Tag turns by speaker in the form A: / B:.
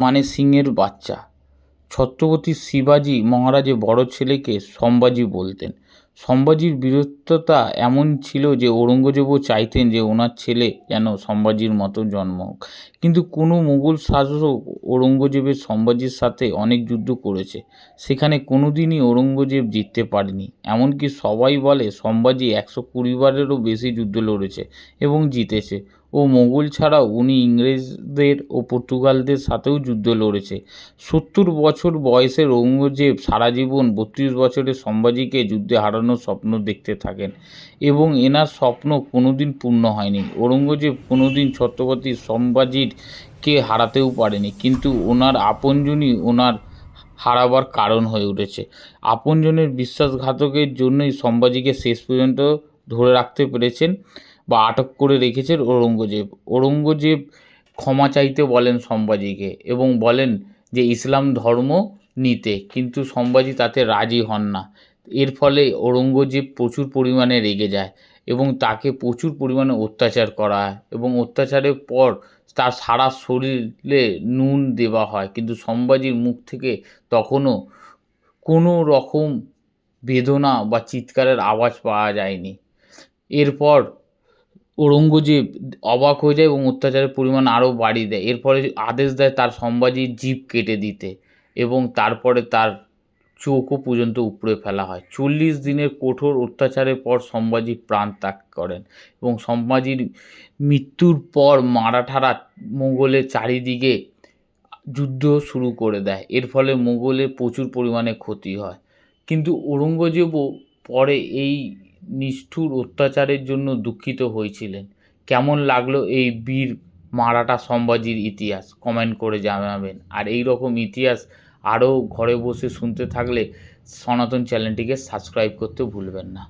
A: মানে সিংহের বাচ্চা। ছত্রপতি শিবাজি মহারাজের বড় ছেলেকে সম্ভাজি বলতেন। সম্ভাজির বীরত্বতা এমন ছিল যে ঔরঙ্গজেবও চাইতেন যে ওনার ছেলে যেন সম্ভাজির মতো জন্ম হোক। কিন্তু কোনো মুঘল শাসক ঔরঙ্গজেবের সম্ভাজির সাথে অনেক যুদ্ধ করেছে। সেখানে কোনো দিনই ঔরঙ্গজেব জিততে পারেনি। এমনকি সবাই বলে সম্ভাজি একশো কুড়ি বারেরও বেশি যুদ্ধ লড়েছে এবং জিতেছে। ও মোগল ছাড়াও উনি ইংরেজদের ও পর্তুগালদের সাথেও যুদ্ধ লড়েছে। সত্তর বছর বয়সের ঔরঙ্গজেব সারা জীবন বত্রিশ বছরের সম্ভাজিকে যুদ্ধে হারানোর স্বপ্ন দেখতে থাকেন এবং এনার স্বপ্ন কোনোদিন পূর্ণ হয়নি। ঔরঙ্গজেব কোনোদিন ছত্রপতি সম্ভাজির কে হারাতেও পারেনি, কিন্তু ওনার আপনজনই ওনার হারাবার কারণ হয়ে উঠেছে। আপনজনের বিশ্বাসঘাতকের জন্যই সম্ভাজিকে শেষ পর্যন্ত ধরে রাখতে পেরেছেন। বা আটক করে রেখেছেন ঔরঙ্গজেব। ঔরঙ্গজেব ক্ষমা চাইতে বলেন সম্ভাজিকে এবং বলেন যে, ইসলাম ধর্ম নিতে, কিন্তু সম্ভাজি তাতে রাজি হন না। এর ফলে ঔরঙ্গজেব প্রচুর পরিমাণে রেগে যায় এবং তাকে প্রচুর পরিমাণে অত্যাচার করা হয় এবং অত্যাচারের পর তার সারা শরীরে নুন দেওয়া হয়। কিন্তু সম্ভাজির মুখ থেকে তখনও কোনো রকম বেদনা বা চিৎকারের আওয়াজ পাওয়া যায়নি। এরপর ঔরঙ্গজেব অবাক হয়ে যায় এবং অত্যাচারের পরিমাণ আরও বাড়িয়ে দেয়। এর ফলে আদেশ দেয় তার সম্ভাজির জিভ কেটে দিতে এবং তারপরে তার চোখও পর্যন্ত উপড়ে ফেলা হয়। চল্লিশ দিনের কঠোর অত্যাচারের পর সম্ভাজি প্রাণ ত্যাগ করেন এবং সম্ভাজির মৃত্যুর পর মারাঠারা মোগলের চারিদিকে যুদ্ধ শুরু করে দেয়। এর ফলে মোগলের প্রচুর পরিমাণে ক্ষতি হয়। কিন্তু ঔরঙ্গজেবও পরে এই নিষ্ঠুর অত্যাচারের জন্য দুঃখিত হয়েছিলেন। কেমন লাগল এই বীর মারাঠা সম্ভাজির ইতিহাস? কমেন্ট করে জানাবেন। আর এই রকম ইতিহাস আরও ঘরে বসে শুনতে থাকলে সনাতন চ্যানেলটিকে সাবস্ক্রাইব করতে ভুলবেন না।